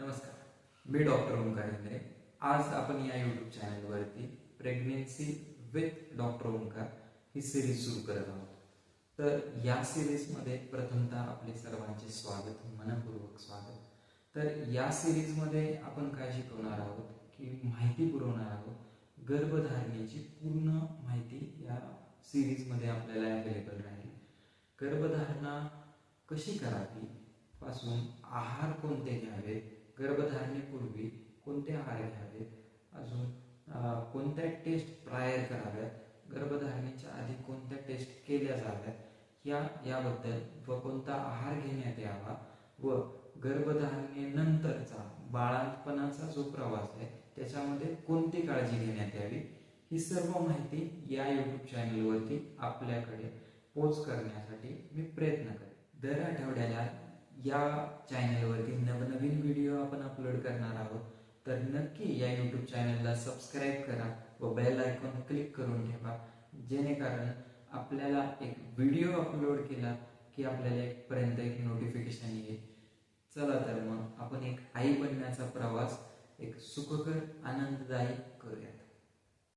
नमस्कार. मी डॉक्टर ओंकार इंद्रे आज आपण या युट्यूब चॅनलवरती प्रेग्नेन्सी विथ डॉक्टर ओंकार ही सिरीज सुरू करत आहोत. तर या सिरीजमध्ये प्रथमतः आपले सर्वांचे स्वागत मनपूर्वक स्वागत. तर या सिरीजमध्ये आपण काय शिकवणार आहोत की माहिती पुरवणार आहोत. गर्भधारणेची पूर्ण माहिती या सिरीजमध्ये आपल्याला अवेलेबल राहील. गर्भधारणा कशी करावी? पासून आहार कोणते घ्यावेत? गर्भधारणेपूर्वी कोणते आहार घ्यावेत अजून कोणत्या टेस्ट प्रायर कराव्यात? गर्भधारणेच्या आधी कोणत्या टेस्ट केल्या जाव्यात? या याबद्दल व कोणता आहार घेण्यात यावा? व गर्भधारणेनंतरचा बाळांतपणाचा जो प्रवास आहे त्याच्यामध्ये कोणती काळजी घेण्यात यावी? ही सर्व माहिती या युट्यूब चॅनलवरती आपल्याकडे पोच करण्यासाठी मी प्रयत्न करेन. दर आठवड्याला या चॅनलवरती नवनवीन तर नक्की या यूट्यूब चॅनलला सबस्क्राईब करा व बेल आयकॉन क्लिक करून ठेवा. जेणेकरून आपल्याला एक व्हिडिओ अपलोड केला की आपल्याला एक पर्यंत एक नोटिफिकेशन येईल. चला तर मग आपण एक आई बनण्याचा प्रवास एक सुखकर आनंददायी करूयात.